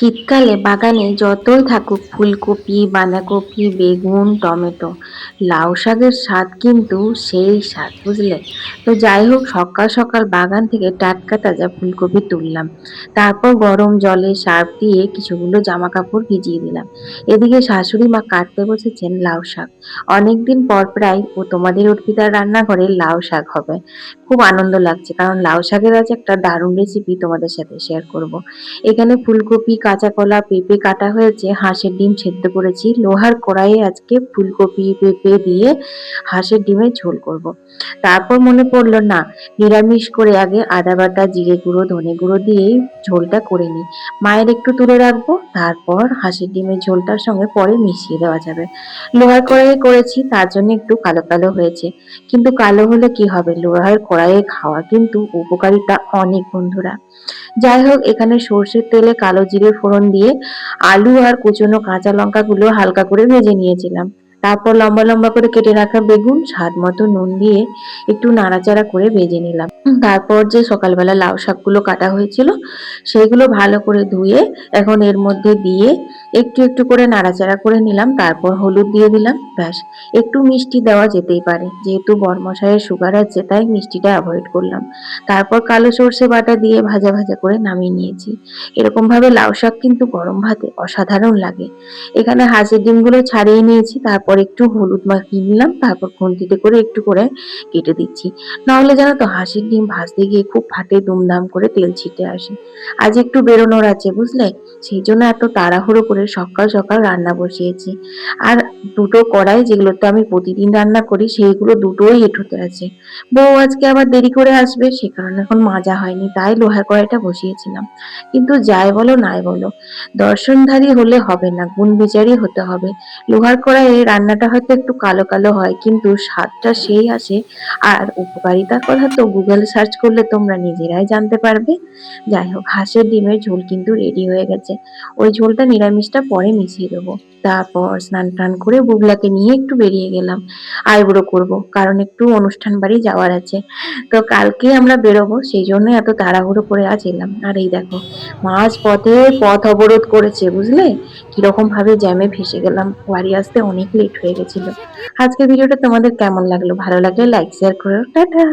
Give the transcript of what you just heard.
শীতকালে বাগানে যতই থাকুক ফুলকপি, বাঁধাকপি, বেগুন, টমেটো, লাউ শাকের স্বাদ কিন্তু সেই স্বাদ, বুঝলে? তো যাই হোক, সকাল সকাল বাগান থেকে টাটকা তাজা ফুলকপি তুললাম। তারপর গরম জলে সার্ফ দিয়ে কিছুগুলো জামা কাপড় ভিজিয়ে দিলাম। এদিকে শাশুড়ি মা কাটতে বসেছেন লাউ শাক। অনেকদিন পর প্রায় ও তোমাদের অর্পিতার রান্নাঘরে লাউ শাক হবে। খুব আনন্দ লাগছে, কারণ লাউ শাকের আজ একটা দারুণ রেসিপি তোমাদের সাথে শেয়ার করব। এখানে ফুলকপি কাঁচা কলা পেঁপে কাটা হয়েছে, হাঁসের ডিম সেদ্ধ করেছি। লোহার কড়াইয়ে আজকে ফুলকপি পেঁপে দিয়ে হাঁসের ডিমের ঝোল করব। তারপর মনে পড়ল, না, নিরামিষ করে আগে আদা বাটা, জিরে গুঁড়ো, ধনে গুঁড়ো দিয়েই ঝোলটা করে নিই। মায়ের একটু তুলে রাখব, তারপর হাঁসের ডিমের ঝোলটার সঙ্গে পরে মিশিয়ে দেওয়া যাবে। লোহার কড়াইয়ে করেছি, তার জন্য একটু কালো কালো হয়েছে। কিন্তু কালো হলে কি হবে? লোহার কড়াইয়ে খাওয়া কিন্তু উপকারিতা অনেক বন্ধুরা। যাই হোক, এখানে সর্ষের তেলে কালো জিরে ফোড়ন দিয়ে আলু আর কুচনো কাঁচা লঙ্কাগুলো হালকা করে ভেজে নিয়েছিলাম। তারপর লম্বা লম্বা করে কেটে রাখা বেগুন, স্বাদ মতো নুন দিয়ে একটু নাড়াচাড়া করে ভেজে নিলাম। তারপর যে সকালবেলা লাউ শাকগুলো কাটা হয়েছিল, সেইগুলো ভালো করে ধুয়ে এখন এর মধ্যে দিয়ে একটু একটু করে নাড়াচাড়া করে নিলাম, তারপর হলুদ দিয়ে দিলাম, ব্যাস। একটু মিষ্টি দেওয়া যেতেই পারে, যেহেতু বরমশাইয়ের সুগার আছে, তাই মিষ্টিটা অ্যাভয়েড করলাম। তারপর কালো সর্ষে বাটা দিয়ে ভাজা ভাজা করে নামিয়ে নিয়েছি। এরকম ভাবে লাউ শাক কিন্তু গরম ভাতে অসাধারণ লাগে। এখানে হাঁসের ডিমগুলো ছাড়িয়ে নিয়েছি, তারপর একটু হলুদ মাখিয়ে নিলাম, তারপর খুন্তিতে করে একটু করে কেটে দিচ্ছি। নাহলে জানো তো, হাঁসের ডিম ভাজতে গিয়ে খুব ফাটে, দুমদাম করে তেল ছিটে আসে। আজ একটু বেরোনোর আছে, বুঝলে? সেই জন্য এত তাড়াহুড়ো করে সকাল সকাল রান্না বসিয়েছি। আর দুটো কড়াই যেগুলোতে আমি প্রতিদিন রান্না করি, সেইগুলো দুটোই এঁঠোতে আছে। বউ আজকে আবার দেরি করে আসবে, সে কারণে এখন মাজা হয়নি, তাই লোহার কড়াইটা বসিয়েছিলাম। কিন্তু যাই বলো, নাই বলো। দর্শনধারী হলে হবে না গুণ বিচারই হতে হবে। লোহার কড়াইয়ে রান্নাটা হয়তো একটু কালো কালো হয়, কিন্তু স্বাদটা সেই আসে। আর উপকারিতার কথা তো গুগল সার্চ করলে তোমরা নিজেরাই জানতে পারবে। যাই হোক, হাঁসের ডিমের ঝোল কিন্তু রেডি হয়ে গেছে। ওই ঝোলটা নিরামিষটা পরে মিশিয়ে দেবো। তারপর স্নান টান করে বুগলাকে নিয়ে একটু বেরিয়ে গেলাম। আইবুড়ো করব, কারণ একটু অনুষ্ঠান বাড়ি যাওয়ার আছে। তো কালকে আমরা বেরোবো, সেই জন্য এত তাড়াহুড়ো করে আজ এলাম। আর এই দেখো, মাঝ পথে পথ অবরোধ করেছে, বুঝলে? কীরকম ভাবে জ্যামে ভেসে গেলাম। বাড়ি আসতে অনেক লেট হয়ে গেছিল। আজকের ভিডিওটা তোমাদের কেমন লাগল? ভালো লাগলে লাইক শেয়ার করো। টাটা!